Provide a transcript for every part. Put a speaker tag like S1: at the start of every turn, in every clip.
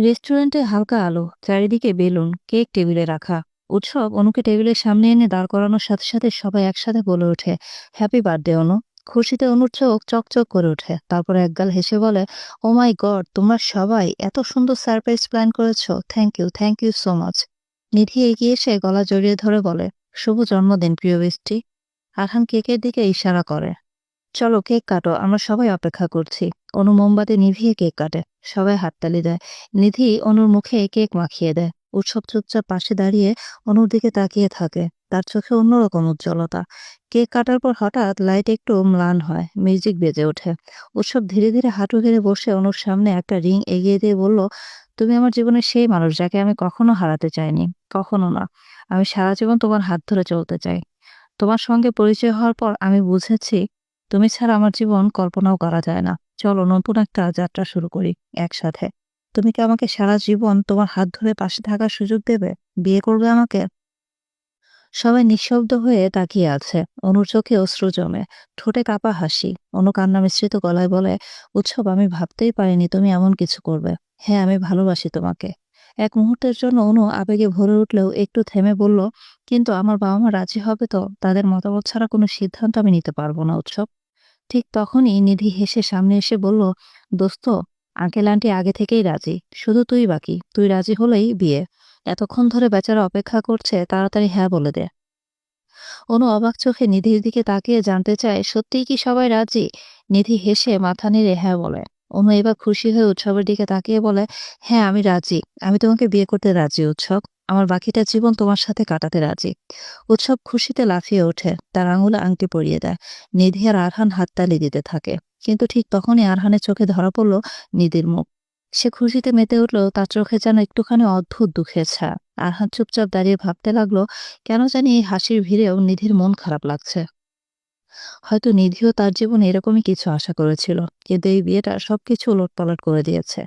S1: রেস্টুরেন্টে হালকা আলো, চারিদিকে বেলুন, কেক টেবিলে রাখা, উৎসব অনুকে টেবিলের সামনে এনে দাঁড় করানোর সাথে সাথে সবাই একসাথে বলে ওঠে হ্যাপি বার্থডে অনু। খুশিতে অনুর চোখ চকচক করে ওঠে, তারপরে একগাল হেসে বলে ও মাই গড তোমরা সবাই এত সুন্দর সারপ্রাইজ প্ল্যান করেছ। Thank you thank you so much Nidhi এগিয়ে এসে গলা জড়িয়ে ধরে বলে, শুভ জন্মদিন, প্রিয় বৃষ্টি। আরহান কেকের দিকে ইশারা করে। চলো কেক কাটো, আমরা সবাই অপেক্ষা করছি। অনু মোমবাতি নিভিয়ে কেক কাটে, সবাই হাততালি দেয়। নিধি অনুর মুখে কেক মাখিয়ে দেয়। উৎসব চুপচাপ পাশে দাঁড়িয়ে অনুর দিকে তাকিয়ে থাকে। তার চোখে অন্যরকম উজ্জ্বলতা। কেক কাটার পর হঠাৎ লাইট একটু ম্লান হয়, মিউজিক বেজে ওঠে। উৎসব ধীরে ধীরে হাঁটু গেড়ে বসে অনুর সামনে একটা রিং এগিয়ে দিয়ে বলল, তুমি আমার জীবনের সেই মানুষ যাকে আমি কখনো হারাতে চাইনি, কখনো না। আমি সারা জীবন তোমার হাত ধরে চলতে চাই। তোমার সঙ্গে পরিচয় হওয়ার পর আমি বুঝেছি তুমি ছাড়া আমার জীবন কল্পনাও করা যায় না। চলো, নতুন একটা যাত্রা শুরু করি একসাথে। তুমি কি আমাকে সারা জীবন তোমার হাত ধরে পাশে থাকার সুযোগ দেবে? বিয়ে করবে আমাকে? সবাই নিঃশব্দ হয়ে তাকিয়ে আছে। অনুর চোখে অশ্রু জমে। ঠোঁটে কাপা হাসি। অনু কান্না মিশ্রিত গলায় বলে, উৎসব, আমি ভাবতেই পারিনি তুমি এমন কিছু করবে। হ্যাঁ আমি ভালোবাসি তোমাকে। এক মুহূর্তের জন্য অনু আবেগে ভরে উঠলেও একটু থেমে বলল, কিন্তু আমার বাবা মা রাজি হবে তো? তাদের মতামত ছাড়া কোনো সিদ্ধান্ত আমি নিতে পারব না, উৎসব। ঠিক তখনই নিধি হেসে সামনে এসে বলল, দোস্ত, আঙ্কেল আন্টি আগে থেকেই রাজি, শুধু তুই বাকি, তুই রাজি হলেই বিয়ে। এতক্ষণ ধরে বেচারা অপেক্ষা করছে, তাড়াতাড়ি হ্যাঁ বলে দে। অনু অবাক চোখে নিধির দিকে তাকিয়ে জানতে চায়, সত্যিই কি সবাই রাজি? নিধি হেসে মাথা নেড়ে হ্যাঁ বলে। অনু এবার খুশি হয়ে উৎসবের দিকে তাকিয়ে বলে হ্যাঁ আমি রাজি, আমি তোমাকে বিয়ে করতে রাজি, উৎসব। আমার বাকিটা জীবন তোমার সাথে কাটাতে রাজি। উৎসব খুশিতে লাফিয়ে ওঠে, তার আঙুলে আংটি পরিয়ে দেয়। নিধি আর আরহান হাততালি দিতে থাকে। কিন্তু ঠিক তখনই আরহানের চোখে ধরা পড়ল নিধির মুখ। সে খুশিতে মেতে উঠল, তার চোখে যেন একটুখানি অদ্ভুত দুঃখের ছা আরহান চুপচাপ দাঁড়িয়ে ভাবতে লাগল, কেন জানি এই হাসির ভিড়েও নিধির মন খারাপ লাগছে। হয়তো নিধিও তার জীবনে এরকমই কিছু আশা করেছিল, কিন্তু এই বিয়েটা সবকিছু উলটপালট করে দিয়েছে।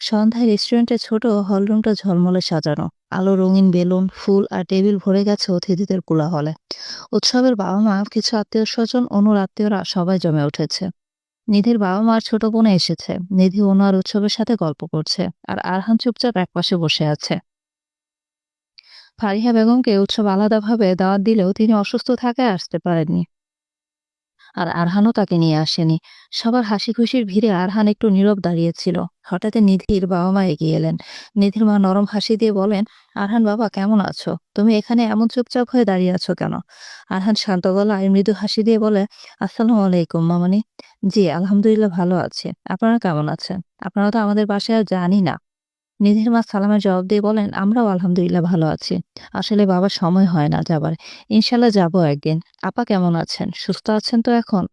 S1: সন্ধ্যায় রেস্টুরেন্টের ছোট হলরুমটা ঝলমলে সাজানো। আলো, রঙিন বেলুন, ফুল আর টেবিল ভরে গেছে অতিথিদের কোলাহলে। উৎসবের বাবা মা কিছু আত্মীয় স্বজন অনুর আত্মীয়রা সবাই জমে উঠেছে। নিধির বাবা মার ছোট বোনে এসেছে। নিধি অনু আর উৎসবের সাথে গল্প করছে আর আরহান চুপচাপ একপাশে বসে আছে। ফারিহা বেগমকে উৎসব আলাদাভাবে দাওয়াত দিলেও তিনি অসুস্থ থাকায় আসতে পারেননি। আর আরহানও তাকে নিয়ে আসেনি। সবার হাসি খুশির ভিড়ে আরহান একটু নীরব দাঁড়িয়েছিল। হঠাৎ নিধির বাবা মা এগিয়ে এলেন। নিধির মা নরম হাসি দিয়ে বলেন, আরহান বাবা, কেমন আছো? তুমি এখানে এমন চুপচাপ হয়ে দাঁড়িয়ে আছো কেন? আরহান শান্ত গলায় মৃদু হাসি দিয়ে বলে, আসসালামু আলাইকুম, মামানি। জি, আলহামদুলিল্লাহ ভালো আছে। আপনারা কেমন আছেন? আপনারা তো আমাদের বাসায় জানি না। নিধির মা সালামের জবাব দিয়ে বলেন, আমরাও আলহামদুলিল্লাহ ভালো আছি। আসলে বাবার সময় হয় না যাবার। ইনশাল্লাহ যাব একদিন। আপা কেমন আছেন? সুস্থ আছেন তো এখন?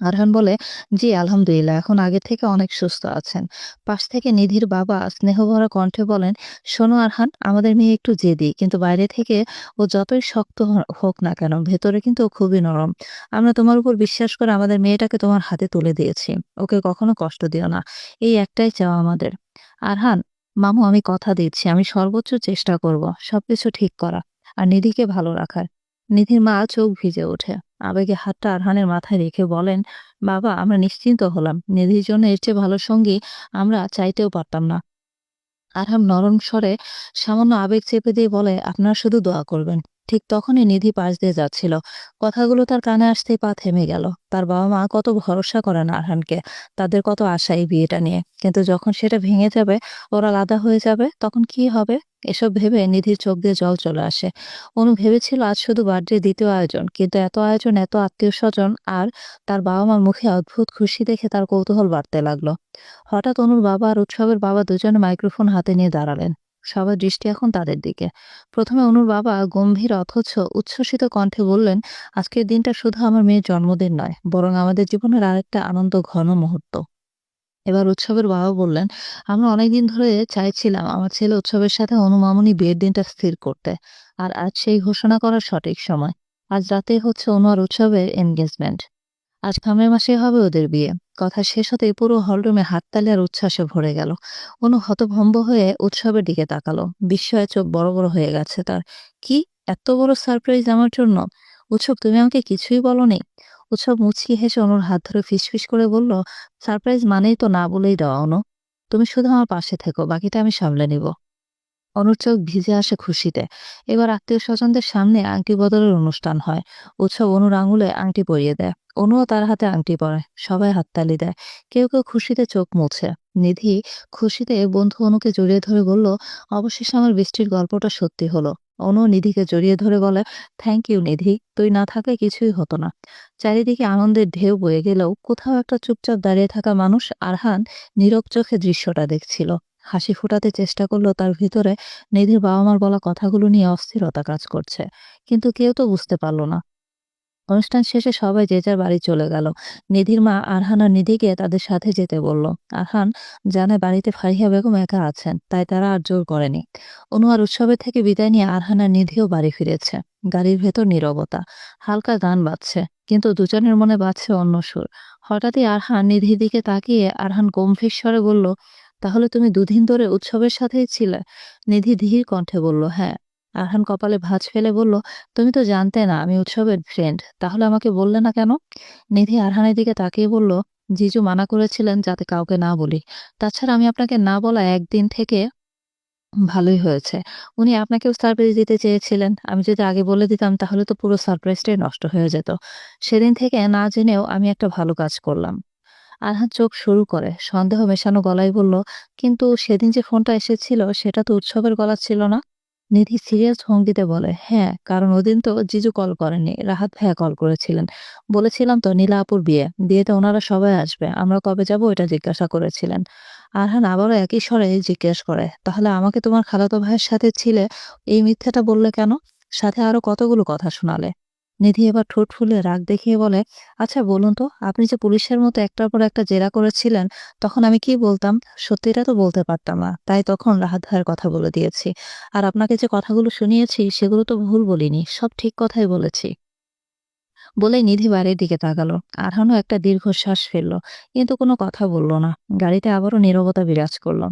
S1: আরহান বলে, জি, আলহামদুলিল্লাহ। এখন আগে থেকে অনেক সুস্থ আছেন। পাশ থেকে নিধির বাবা স্নেহভরা কণ্ঠে বলেন, শোনো আরহান, আমাদের মেয়ে একটু জেদি, কিন্তু বাইরে থেকে ও যতই শক্ত হোক না কেন, ভেতরে কিন্তু ও খুবই নরম। আমরা তোমার উপর বিশ্বাস করে আমাদের মেয়েটাকে তোমার হাতে তুলে দিয়েছি। ওকে কখনো কষ্ট দিও না। এই একটাই চাওয়া আমাদের। আরহান মামু, আমি কথা দিচ্ছি, আমি সর্বোচ্চ চেষ্টা করব, সবকিছু ঠিক করা, আর নিধিকে ভালো রাখার। নিধির মা চোখ ভিজে ওঠে। আবেগে হাতটা আরহানের মাথায় রেখে বলেন, বাবা, আমরা নিশ্চিন্ত হলাম, নিধির জন্য এর চেয়ে ভালো সঙ্গী আমরা চাইতেও পারতাম না। আরহাম নরম স্বরে সামান্য আবেগ চেপে দিয়ে বলে, আপনারা শুধু দোয়া করবেন। ঠিক তখনই নিধি পাশ দিয়ে যাচ্ছিল। কথাগুলো তার কানে আসতেই পা থেমে গেল। তার বাবা মা কত ভরসা করেন আরহানকে, তাদের কত আশা এই বিয়েটা নিয়ে। কিন্তু যখন সেটা ভেঙে যাবে, ওরা আলাদা হয়ে যাবে, তখন কি হবে? এসব ভেবে নিধির চোখ দিয়ে জল চলে আসে। অনু ভেবেছিল আজ শুধু বার্থডে, দ্বিতীয় আয়োজন, কিন্তু এত আয়োজন, এত আত্মীয় স্বজন আর তার বাবা মার মুখে অদ্ভুত খুশি দেখে তার কৌতূহল বাড়তে লাগল। হঠাৎ অনুর বাবা আর উৎসবের বাবা দুজনে মাইক্রোফোন হাতে নিয়ে দাঁড়ালেন। সবার দৃষ্টি এখন তাদের দিকে। প্রথমে অনুর বাবা গম্ভীর অথচ উচ্ছ্বসিত কণ্ঠে বললেন, আজকের দিনটা শুধু আমার মেয়ের জন্মদিন নয়, বরং আমাদের জীবনের আরেকটা আনন্দ ঘন মুহূর্ত। এবার উৎসবের বাবা বললেন, আমরা অনেকদিন ধরে চাইছিলাম আমার ছেলে উৎসবের সাথে অনুমামনি বিয়ের দিনটা স্থির করতে, আর আজ সেই ঘোষণা করার সঠিক সময়। আজ রাতে হচ্ছে অনু আর উৎসবের এনগেজমেন্ট আজ খামের মাসে হবে ওদের বিয়ে। কথা শেষ হতেই পুরো হলরুমে হাততালি আর উচ্ছ্বাসে ভরে গেল। অনু হতভম্ব হয়ে উৎসবের দিকে তাকালো। বিস্ময়ে চোখ বড় বড় হয়ে গেছে তার। কি? এত বড় সারপ্রাইজ আমার জন্য? উৎসব, তুমি আমাকে কিছুই বলো বলনি? উৎসব মুচকি হেসে অনুর হাত ধরে ফিসফিস করে বলল, সারপ্রাইজ মানেই তো না বলেই দেওয়া অনু। তুমি শুধু আমার পাশে থেকো, বাকিটা আমি সামলে নিব। অনুর চোখ ভিজে আসে খুশিতে। এবার আত্মীয় স্বজনদের সামনে আংটি বদলের অনুষ্ঠান হয়। উৎসব অনুর আঙুলে আংটি পরিয়ে দেয়। অনুও তার হাতে আংটি পরে। সবাই হাততালি দেয়। কেউ কেউ খুশিতে চোখ মুছে। নিধি খুশিতে বন্ধু অনুকে জড়িয়ে ধরে বলল, অবশেষে আমার বৃষ্টির গল্পটা সত্যি হলো। অনু নিধিকে জড়িয়ে ধরে বলে থ্যাংক ইউ নিধি। তুই না থাকলে কিছুই হতো না। চারিদিকে আনন্দের ঢেউ বয়ে গেলেও কোথাও একটা চুপচাপ দাঁড়িয়ে থাকা মানুষ আরহান নীরব চোখে দৃশ্যটা দেখছিল। হাসি ফোটাতে চেষ্টা করল তার ভিতরে নিধির বাবা মার বলা কথাগুলো নিয়ে অস্থিরতা কাজ করছে। কিন্তু কেউ তো বুঝতে পারল না। অনুষ্ঠান শেষে সবাই যে যার বাড়ি চলে গেল। নিধির মা আরহান আর নিধিকে তাদের সাথে যেতে বলল। আরহান জানে বাড়িতে ফারিহা বেগম একা আছেন, তাই তারা আর জোর করেনি। অনু আর উৎসবের থেকে বিদায় নিয়ে আরহান আর নিধিও বাড়ি ফিরেছে। গাড়ির ভেতর নীরবতা, হালকা গান বাজছে, কিন্তু দুজনের মনে বাজছে অন্য সুর। হঠাৎই আরহান নিধির দিকে তাকিয়ে আরহান গম্ভীর স্বরে বলল তাহলে তুমি দুদিন ধরে উৎসবের সাথেই ছিলে? নিধি ধীর কণ্ঠে বলল হ্যাঁ। আরহান কপালে ভাঁজ ফেলে বলল, তুমি তো জানতে না, আমি উৎসবের ফ্রেন্ড তাহলে আমাকে বললে না কেন? নিধি আরহানের দিকে তাকিয়ে বলল, জিজু মানা করেছিলেন যাতে কাউকে না বলি। তাছাড়া আমি আপনাকে না বলা একদিন থেকে ভালোই হয়েছে। উনি আপনাকেও সারপ্রাইজ দিতে চেয়েছিলেন। আমি যদি আগে বলে দিতাম, তাহলে তো পুরো সারপ্রাইজটাই নষ্ট হয়ে যেত। সেদিন থেকে না জেনেও আমি একটা ভালো কাজ করলাম। আরহান চোখ শুরু করে। সন্দেহ মেশানো গলায় বলল, কিন্তু সেদিন যে ফোনটা এসেছিল, সেটা তো উৎসবের গলা ছিল না? নিধি সিরিয়াস ভঙ্গিতে বলে হ্যাঁ কারণ ওদিন তো জিজু কল করেনি, রাহাত ভাইয়া কল করেছিলেন। বলেছিলাম তো নীলা আপুর বিয়ে, বিয়েতে ওনারা সবাই আসবে, আমরা কবে যাব এটা জিজ্ঞাসা করেছিলেন। আরহান আবারও একই স্বরে জিজ্ঞেস করে, তাহলে আমাকে তোমার খালাতো ভাইয়ের সাথে ছিলে এই মিথ্যাটা বললে কেন? সাথে আরও কতগুলো কথা শোনালে। নিধি এবার ঠোঁট ফুলে রাগ দেখিয়ে বলে আচ্ছা বলুন তো, আপনি যে পুলিশের মতো একটার পর একটা জেরা করেছিলেন, তখন আমি কি বলতাম? সত্যিটা তো বলতে পারতাম না। তাই তখন রাহাত ভাইয়ের কথা বলে দিয়েছি। আর আপনাকে যে কথাগুলো শুনিয়েছি, সেগুলো তো ভুল বলিনি, সব ঠিক কথাই বলেছি। বলেই নিধি বাড়ির দিকে তাকালো। আরহানও একটা দীর্ঘশ্বাস ফেলল, কিন্তু কোনো কথা বলল না। গাড়িতে আবারও নীরবতা বিরাজ করল।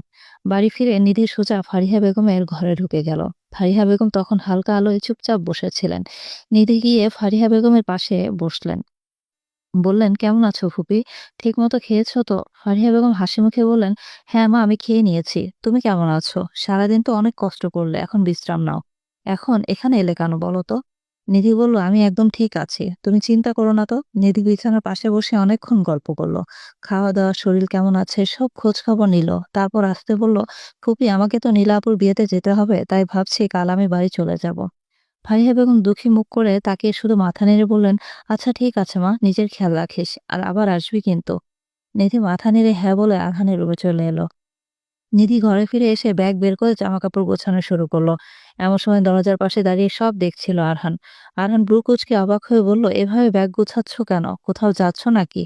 S1: বাড়ি ফিরে নিধি সোজা ফারিহা বেগমের ঘরে ঢুকে গেল। ফারিহা বেগম তখন হালকা আলোয় চুপচাপ বসেছিলেন। নিধি গিয়ে ফারিহা বেগমের পাশে বসলেন। বললেন, কেমন আছো ফুপি? ঠিক মতো খেয়েছো তো? ফারিহা বেগম হাসি মুখে বললেন হ্যাঁ মা, আমি খেয়ে নিয়েছি। তুমি কেমন আছো? সারাদিন তো অনেক কষ্ট করলে, এখন বিশ্রাম নাও। এখন এখানে এলে কেন বলো তো? নিধি বলল, আমি একদম ঠিক আছি। তুমি চিন্তা করো না তো। নিধি বিছানার পাশে বসে অনেকক্ষণ গল্প করল। খাওয়া দাওয়া শরীর কেমন আছে, সব খোঁজ খবর নিল। তারপর আসতে বলল খুবই আমাকে তো নীলাপুর বিয়েতে যেতে হবে, তাই ভাবছি কাল আমি বাড়ি চলে যাব। ফারিহা বেগম দুঃখী মুখ করে তাকে শুধু মাথা নেড়ে বললেন আচ্ছা ঠিক আছে মা, নিজের খেয়াল রাখিস, আর আবার আসবি কিন্তু। নিধি মাথা নেড়ে হ্যাঁ বলে আঘানের রুমে চলে এলো। নিধি ঘরে ফিরে এসে ব্যাগ বের করে জামা কাপড় গোছানো শুরু করল। এমন সময় দরজার পাশে দাঁড়িয়ে সব দেখছিল আরহান। আরহান ব্রুকুচকে অবাক হয়ে বলল, এভাবে ব্যাগ গুছাচ্ছ কেন? কোথাও যাচ্ছ নাকি?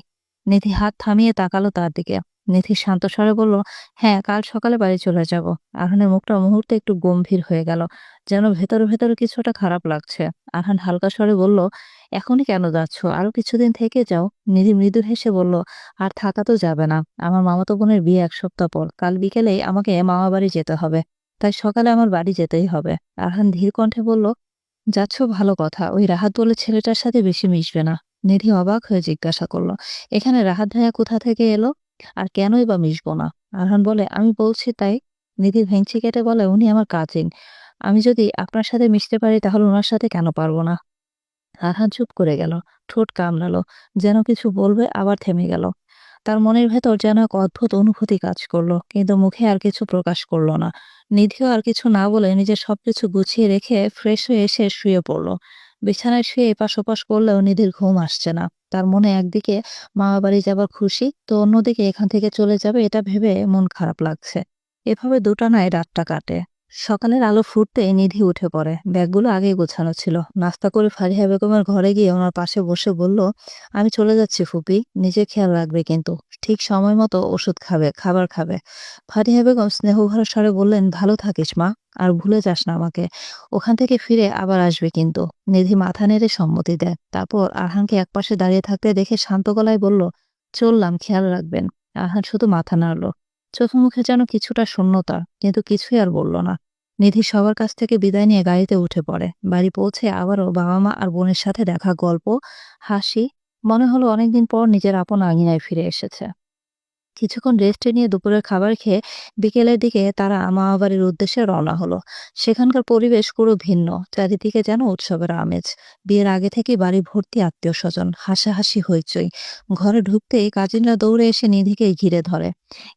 S1: নিধি হাত থামিয়ে তাকালো তার দিকে। নিধি শান্ত স্বরে বলল হ্যাঁ কাল সকালে বাড়ি চলে যাব। আরহানের মুখটা মুহূর্তে একটু গম্ভীর হয়ে গেল। যেন ভেতরে ভেতরে কিছুটা খারাপ লাগছে। আরহান হালকা স্বরে বলল, এখনই কেন যাচ্ছ? আরও কিছুদিন থেকে যাও। নিধি মৃদু হেসে বলল, আর থাকা তো যাবে না। আমার মামাতো বোনের বিয়ে এক সপ্তাহ পর। কাল বিকেলেই আমাকে মামা বাড়ি যেতে হবে। তাই সকালে আমার বাড়ি যেতেই হবে। আরহান ধীর কণ্ঠে বলল, যাচ্ছ ভালো কথা। ওই রাহাত বলে ছেলেটার সাথে বেশি মিশবে না। নিধি অবাক হয়ে জিজ্ঞাসা করল, এখানে রাহাত ভাইয়া কোথা থেকে এলো? আর কেনই বা মিশবো না? আরহান বলে, আমি বলছি তাই? নিধি ভেঙচি কেটে বলে, উনি আমার কাজিন আমি যদি আপনার সাথে মিশতে পারি, তাহলে ওনার সাথে কেন পারব না? আরহান চুপ করে গেল, ঠোঁট কামড়ালো, যেন কিছু বলবে আবার থেমে গেল। তার মনের ভেতর যেন এক অদ্ভুত অনুভূতি কাজ করল, কিন্তু মুখে আর কিছু প্রকাশ করল না। নিধিও আর কিছু না বলে নিজের সবকিছু গুছিয়ে রেখে ফ্রেশ হয়ে এসে শুয়ে পড়ল। বিছানায় শুয়ে এপাশ ওপাশ করলেও নিধির ঘুম আসছে না। তার মনে একদিকে মামা বাড়ি যাবার খুশি, তো অন্যদিকে এখান থেকে চলে যাবে এটা ভেবে মন খারাপ লাগছে। এভাবে দুটানায় রাতটা কাটে। সকালের আলো ফুটতে নিধি উঠে পড়ে। ব্যাগগুলো আগেই গোছানো ছিল। নাস্তা করে ফারিহা বেগমের ঘরে গিয়ে ওনার পাশে বসে বলল, আমি চলে যাচ্ছি ফুপি নিজে খেয়াল রাখবে কিন্তু। ঠিক সময় মতো ওষুধ খাবে, খাবার খাবে। ফারিহা বেগম স্নেহভরা স্বরে বললেন, ভালো থাকিস মা, আর ভুলে যাস না আমাকে। ওখান থেকে ফিরে আবার আসবে কিন্তু। নিধি মাথা নেড়ে সম্মতি দেয়। তারপর আরহানকে একপাশে দাঁড়িয়ে থাকতে দেখে শান্ত গলায় বলল, চললাম, খেয়াল রাখবেন। আহান শুধু মাথা নাড়ল। চোখে মুখে যেন কিছুটা শূন্যতা, কিন্তু কিছুই আর বলল না। নিধি সবার কাছ থেকে বিদায় নিয়ে গাড়িতে উঠে পড়ে। বাড়ি পৌঁছে আবারও বাবা মা আর বোনের সাথে দেখা, গল্প, হাসি, মনে হলো অনেকদিন পর নিজের আপন আঙিনায় ফিরে এসেছে। কিছুক্ষণ রেস্টে নিয়ে দুপুরের খাবার খেয়ে বিকেলের দিকে তারা মামাবাড়ির উদ্দেশ্যে রওনা হলো। সেখানকার পরিবেশ পুরো ভিন্ন, চারিদিকে যেন উৎসবের আমেজ। বিয়ের আগে থেকে বাড়ি ভর্তি আত্মীয় স্বজন হাসাহাসি হইচই। ঘরে ঢুকতেই কাজিনরা দৌড়ে এসে নিধিকে ঘিরে ধরে।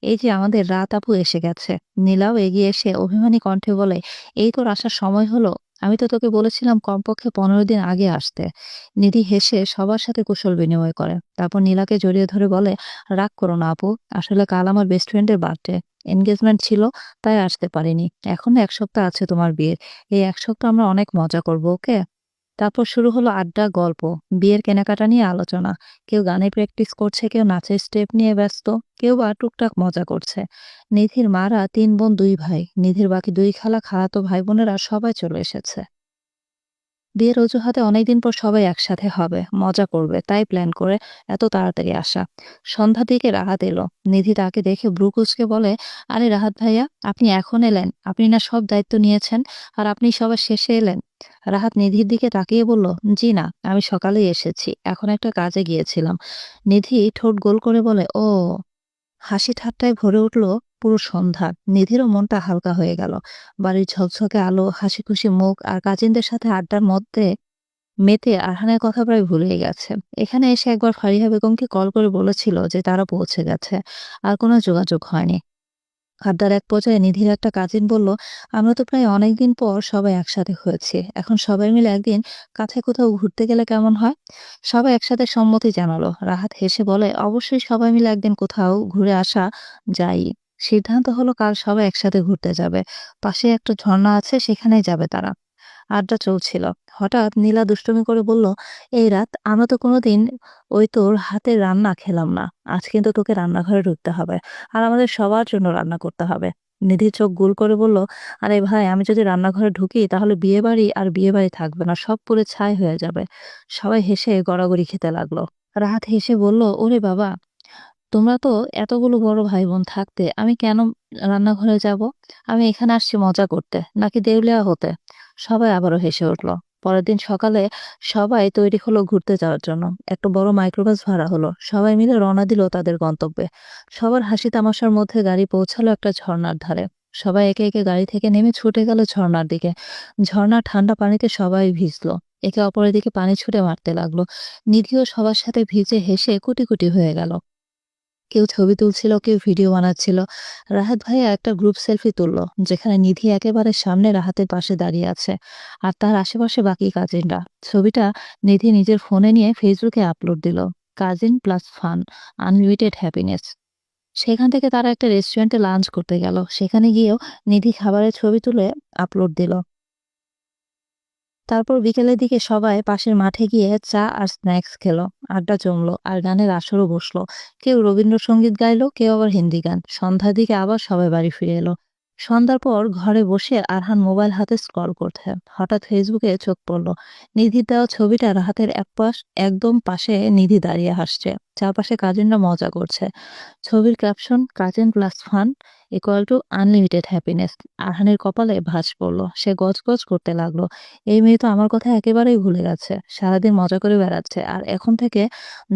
S1: এই যে আমাদের রাত আপু এসে গেছে। নীলাও এগিয়ে এসে অভিমানী কণ্ঠে বলে, এই তোর আসার সময় হলো? আমি তো তোকে বলেছিলাম কমপক্ষে পনেরো দিন আগে আসতে। নিধি হেসে সবার সাথে কুশল বিনিময় করে। তারপর নীলাকে জড়িয়ে ধরে বলে, রাগ করো না আপু, আসলে কাল আমার বেস্ট ফ্রেন্ডের বার্থডে এনগেজমেন্ট ছিল, তাই আসতে পারিনি। এখনও এক সপ্তাহ আছে তোমার বিয়ের। এই এক সপ্তাহ আমরা অনেক মজা করব ওকে তারপর শুরু হলো আড্ডা, গল্প, বিয়ের কেনাকাটা নিয়ে আলোচনা। কেউ গানে প্র্যাকটিস করছে, কেউ নাচের স্টেপ নিয়ে ব্যস্ত, কেউ বা টুকটাক মজা করছে। নিধির মারা তিন বোন, দুই ভাই। নিধির বাকি দুই খালা খালাতো ভাই বোনেরা সবাই চলে এসেছে। বিয়ের অজুহাতে অনেকদিন পর সবাই একসাথে হবে, মজা করবে, তাই প্ল্যান করে এত তাড়াতাড়ি আসা। সন্ধ্যা দিকে রাহাত এলো। নিধি তাকে দেখে ব্রুকুসকে বলে, আরে রাহাত ভাইয়া, আপনি এখন এলেন। আপনি না সব দায়িত্ব নিয়েছেন, আর আপনি সবার শেষে এলেন। রাহাত নিধির দিকে তাকিয়ে বলল, জি না, আমি সকালেই এসেছি। এখন একটা কাজে গিয়েছিলাম। নিধি ঠোঁট গোল করে বলে, ও। হাসি ঠাট্টায় ভরে উঠল পুরো সন্ধ্যা। নিধিরও মনটা হালকা হয়ে গেল। বাড়ির ঝকঝকে আলো হাসি খুশি মুখ আর কাজিনদের সাথে আড্ডার মধ্যে মেতে আরহানের কথা প্রায় ভুলেই গেছে। এখানে এসে একবার ফারিহা বেগমকে কল করে বলেছিল যে তারা পৌঁছে গেছে। আর কোনো যোগাযোগ হয়নি। আড্ডার এক পর্যায়ে নিধির একটা কাজিন বলল, আমরা তো প্রায় অনেকদিন পর সবাই একসাথে হয়েছে। এখন সবাই মিলে একদিন কাছে কোথাও ঘুরতে গেলে কেমন হয়? সবাই একসাথে সম্মতি জানালো। রাহাত হেসে বলে, অবশ্যই সবাই মিলে একদিন কোথাও ঘুরে আসা যাই। সিদ্ধান্ত হলো কাল সবাই একসাথে ঘুরতে যাবে। পাশে একটা ঝর্ণা আছে, সেখানেই যাবে তারা। আড্ডা চলছিল। হঠাৎ নীলা দুষ্টুমি করে বলল, এই রাত আমরা তো কোনোদিন ওই তোর হাতের রান্না খেলাম না। আজ কিন্তু তোকে রান্নাঘরে ঢুকতে হবে আর আমাদের সবার জন্য রান্না করতে হবে। নিধি চোখ গুল করে বলল, আরে ভাই, আমি যদি রান্নাঘরে ঢুকি তাহলে বিয়ে বাড়ি আর বিয়ে বাড়ি থাকবে না, সব পুরে ছাই হয়ে যাবে। সবাই হেসে গড়াগড়ি খেতে লাগল। রাহাত হেসে বলল, ওরে বাবা, তোমরা তো এতগুলো বড় ভাই বোন থাকতে, আমি কেন রান্নাঘরে যাব? আমি এখানে আসছি মজা করতে, নাকি দেউলিয়া হতে? সবাই আবারও হেসে উঠল। পরের দিন সকালে সবাই তৈরি হলো ঘুরতে যাওয়ার জন্য। একটা বড় মাইক্রোবাস ভাড়া হলো। সবাই মিলে রওনা দিল তাদের গন্তব্যে। সবার হাসি তামাশার মধ্যে গাড়ি পৌঁছালো একটা ঝর্ণার ধারে। সবাই একে একে গাড়ি থেকে নেমে ছুটে গেল ঝর্ণার দিকে। ঝর্ণার ঠান্ডা পানিতে সবাই ভিজলো। একে অপরের দিকে পানি ছুটে মারতে লাগল। নিধিও সবার সাথে ভিজে হেসে কুটি কুটি হয়ে গেল। কেউ ছবি তুলছিল, কেউ ভিডিও বানাচ্ছিল। রাহাত ভাইয়া একটা গ্রুপ সেলফি তুললো, যেখানে নিধি একেবারে সামনে রাহাতের পাশে দাঁড়িয়ে আছে আর তার আশেপাশে বাকি কাজিনরা। ছবিটা নিধি নিজের ফোনে নিয়ে ফেসবুকে আপলোড দিল, cousin plus fun, unlimited happiness. সেখান থেকে তারা একটা রেস্টুরেন্টে লাঞ্চ করতে গেল। সেখানে গিয়েও নিধি খাবারের ছবি তুলে আপলোড দিল। তারপর বিকেলের দিকে সবাই পাশের মাঠে গিয়ে চা আর স্ন্যাক্স খেলো, আড্ডা জমলো আর গানের আসরও বসল। কেউ রবীন্দ্রসঙ্গীত গাইলো, কেউ আবার হিন্দি গান। সন্ধ্যার দিকে আবার সবাই বাড়ি ফিরে এলো। সন্ধ্যার পর ঘরে বসে আরহান মোবাইল হাতে স্ক্রল করছে। হঠাৎ ফেসবুকে চোখ পড়ল। নিধির দেওয়া ছবিটা হাতের এক পাশ একদম পাশে নিধি দাঁড়িয়ে হাসছে। চারপাশে কাজিনরা মজা করছে। ছবির caption cousin plus fun equal to unlimited happiness আরহানের কপালে ভাঁজ পড়ল। সে গজগজ করতে লাগল। এই মেয়ে তো আমার কথা একেবারেই ভুলে গেছে। সারাদিন মজা করে বেড়াচ্ছে। আর এখন থেকে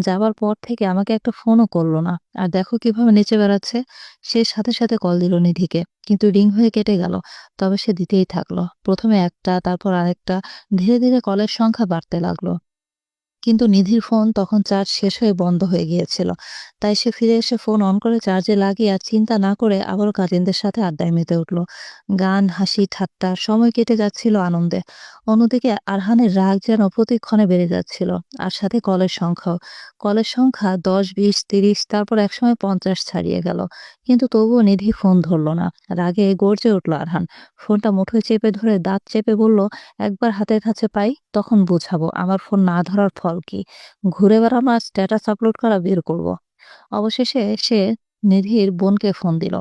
S1: যাবার পর থেকে আমাকে একটা ফোনও করল না। আর দেখো কীভাবে নেচে বেড়াচ্ছে। সে সাথে সাথে কল দিল নিধিকে। কিন্তু রিং হয়ে কেটে গেল। তবে সে দিতেই থাকল। প্রথমে একটা, তারপর আরেকটা। ধীরে ধীরে কলের সংখ্যা বাড়তে লাগল। কিন্তু নিধির ফোন তখন চার্জ শেষ হয়ে বন্ধ হয়ে গিয়েছিল। তাই সে ফিরে এসে ফোন অন করে চার্জে লাগিয়ে আর চিন্তা না করে আবারও কাজিনদের সাথে আড্ডায় মেতে উঠল। গান, হাসি, ঠাট্টা সময় কেটে যাচ্ছিল আনন্দে। অন্যদিকে আরহানের রাগ যেন প্রতিক্ষণে বেড়ে যাচ্ছিল। আর সাথে কলের সংখ্যাও। কলের সংখ্যা দশ, বিশ, তিরিশ, তারপর একসময় পঞ্চাশ ছাড়িয়ে গেল। কিন্তু তবুও নিধি ফোন ধরল না। রাগে গর্জে উঠল আরহান। ফোনটা মুঠোয় চেপে ধরে দাঁত চেপে বলল, একবার হাতের কাছে পাই, তখন বুঝাবো। আমার ফোন না ধরার ফল কি, ঘুরে বেড়ানো আর স্ট্যাটাস আপলোড করা বের করব। অবশেষে সে নিধির বোনকে ফোন দিল।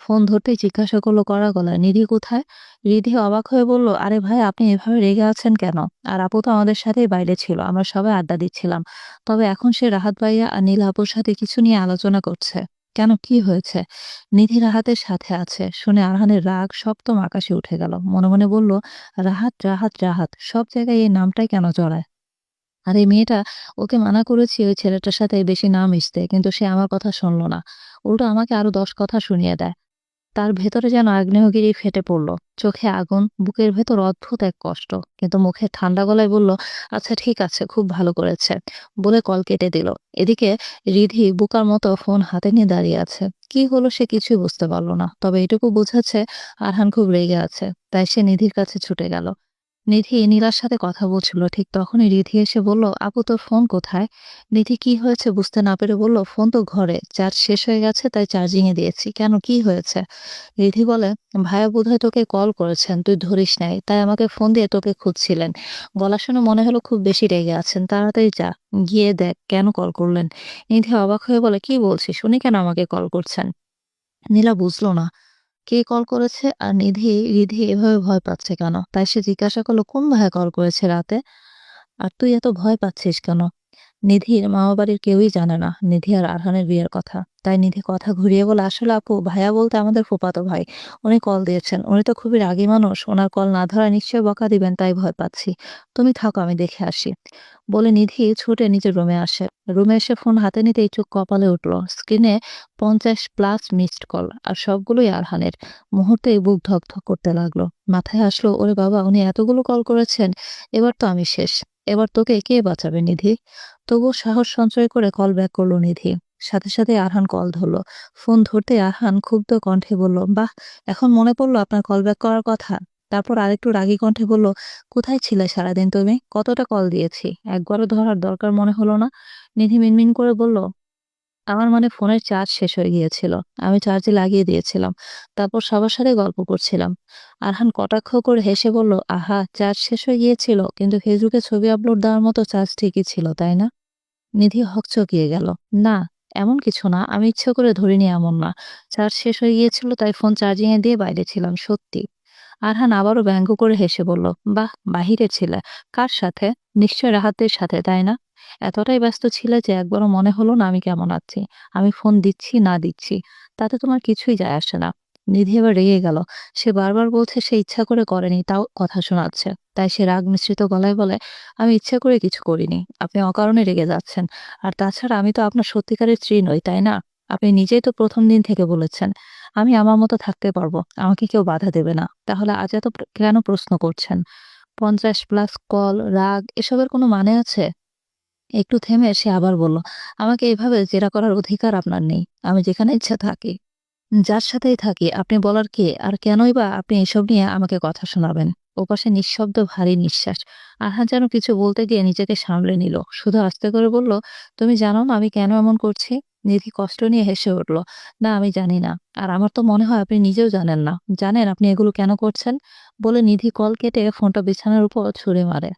S1: ফোন ধরতেই জিজ্ঞাসা করল করা গলায়, নিধি কোথায়? রিধি অবাক হয়ে বলল, আরে ভাই, আপনি এভাবে রেগে আছেন কেন? আর আপু তো আমাদের সাথেই বাইরে ছিল, আমরা সবাই আড্ডা দিচ্ছিলাম। তবে এখন সে রাহাত ভাইয়া আর নীল আপুর সাথে কিছু নিয়ে আলোচনা করছে। কেন, কি হয়েছে? নিধি রাহাতের সাথে আছে। শুনে আরহানের রাগ সপ্তম আকাশে উঠে গেল। মনে মনে বলল, রাহাত রাহাত রাহাত, সব জায়গায় এই নামটাই কেন জড়ায়? আর এই মেয়েটা ওকে মানা করেছি ওই ছেলেটার সাথে বেশি না মিশতে, কিন্তু সে আমার কথা শুনলো না। উল্টো আমাকে আরও দশ কথা শুনিয়ে দেয়। তার ভেতরে যেন আগ্নেয়গিরি ফেটে পড়ল। চোখে আগুন, বুকের ভেতর অদ্ভুত এক কষ্ট। কিন্তু মুখে ঠান্ডা গলায় বলল আচ্ছা ঠিক আছে, খুব ভালো করেছে বলে কল কেটে দিল। এদিকে রিধি বুকার মতো ফোন হাতে নিয়ে দাঁড়িয়ে আছে। কি হলো সে কিছুই বুঝতে পারল না। তবে এটুকু বোঝাচ্ছে আরহান খুব রেগে আছে। তাই সে নিধির কাছে ছুটে গেল। নিধি নীলার সাথে কথা বলছিল। ঠিক তখনই রিধি এসে বলল, আপু, তোর ফোন কোথায়? নিধি, কি হয়েছে বুঝতে না পেরে বলল, ফোন তো ঘরে। চার্জ শেষ হয়ে গেছে, তাই চার্জিং এ দিয়েছি। কেন, কি হয়েছে? রিধি বলে ভাইয়া বোধহয় তোকে কল করেছেন, তুই ধরিস নাই, তাই আমাকে ফোন দিয়ে তোকে খুঁজছিলেন। গলা শুনে মনে হলো খুব বেশি রেগে আছেন। তাড়াতাড়ি যা, গিয়ে দেখ, কেন কল করলেন? নিধি অবাক হয়ে বলে, কি বলছিস? উনি কেন আমাকে কল করছেন? নীলা, বুঝলো না। কে কল করেছে আর নিধি, রিধি এভাবে ভয় পাচ্ছে কেন? তাই সে জিজ্ঞাসা করল, কোন ভাইয়া কল করেছে রাতে? আর তুই এত ভয় পাচ্ছিস কেন? নিধির মামা বাড়ির কেউই জানে না। নিধি আর আরহানের বিয়ের কথা। তাই নিধি কথা ঘুরিয়ে বলে, আসলে আপু, ভাইয়া বলতে আমাদের ফুপাতো ভাই। উনি কল দিয়েছেন। উনি তো খুবই রাগী মানুষ। ওনার কল না ধরা নিশ্চয়ই বকা দিবেন, তাই ভয় পাচ্ছি। তুমি থাকো, আমি দেখে আসি। বলে নিধি ছুটে নিজের রুমে আসে। রুমে এসে ফোন হাতে নিতেই চোখ কপালে উঠল, স্ক্রিনে পঞ্চাশ প্লাস মিসড কল আর সবগুলোই আরহানের। মুহূর্তেই বুক ধকধক করতে লাগল। মাথায় আসলো, ওরে বাবা, উনি এতগুলো কল করেছেন, এবার তো আমি শেষ। এবার তোকে কে বাঁচাবে নিধি? তবু সাহস সঞ্চয় করে কল ব্যাক করল নিধি। সাথে সাথে আরহান কল ধরলো। ফোন ধরতে আরহান ক্ষুব্ধ কণ্ঠে বলল, বাহ, এখন মনে পড়ল আপনার কল ব্যাক করার কথা। তারপর আরেকটু রাগী কণ্ঠে বলল, কোথায় ছিলে সারাদিন তুমি? কতটা কল দিয়েছি? একবারও ধরার দরকার মনে হলো না? নিধি মিনমিন করে বলল আমার মানে ফোনের চার্জ শেষ হয়ে গিয়েছিল। আমি চার্জে লাগিয়ে দিয়েছিলাম। তারপর সবার সাথে গল্প করছিলাম। আরহান কটাক্ষ করে হেসে বলল, আহা, চার্জ শেষ হয়ে গিয়েছিল, কিন্তু ফেসবুকে ছবি আপলোড দেওয়ার মতো চার্জ ঠিকই ছিল, তাই না? নিধি হকচকিয়ে গেল, না, এমন কিছু না, আমি ইচ্ছে করে ধরিনি এমন না। চার্জ শেষ হয়ে গিয়েছিল, তাই ফোন চার্জিং এ দিয়ে বাইরে ছিলাম, সত্যি। আরহান আবারও ব্যঙ্গ করে হেসে বলল, বাহ, বাহিরে ছিলে। কার সাথে? নিশ্চয় রাহাতের সাথে, তাই না? এতটাই ব্যস্ত ছিলে যে একবারও মনে হলো না আমি কেমন আছি। আমি ফোন দিচ্ছি, না দিচ্ছি। তাতে তোমার কিছুই যায় আসে না। নিধি এবার রেগে গেল। সে বারবার বলছে সে ইচ্ছা করে করেনি, তাও কথা শোনাচ্ছে। তাই সে রাগ মিশ্রিত গলায় বলে, আমি ইচ্ছা করে কিছু করিনি। আপনি অকারণে রেগে যাচ্ছেন। আর তাছাড়া আমি তো আপনার সত্যিকারের স্ত্রী নই, তাই না? আপনি নিজেই তো প্রথম দিন থেকে বলেছেন, আমি আমার মতো থাকতে পারব, আমাকে কেউ বাধা দেবে না। তাহলে আজ এত কেন প্রশ্ন করছেন? পঞ্চাশ প্লাস কল, রাগ, এসবের কোনো মানে আছে? একটু থেমে সে আবার বলল, আমাকে এভাবে জেরা করার অধিকার আপনার নেই, আমি যেখানে ইচ্ছা থাকি, যার সাথেই থাকি, আপনি বলার কে, আর কেনই বা আপনি এসব নিয়ে আমাকে কথা শোনাবেন? ওপাশে নিঃশব্দ ভারী নিঃশ্বাস আহান যেন কিছু বলতে গিয়ে নিজেকে সামলে নিল, শুধু আস্তে করে বলল, তুমি জানো না আমি কেন এমন করছি? নিধি কষ্ট নিয়ে হেসে উঠল? না, আমি জানি না। আর আমার তো মনে হয় আপনি নিজেও জানেন না। জানেন আপনি এগুলো কেন করছেন? বলে নিধি কল কেটে ফোনটা বিছানার উপর ছুঁড়ে মারে।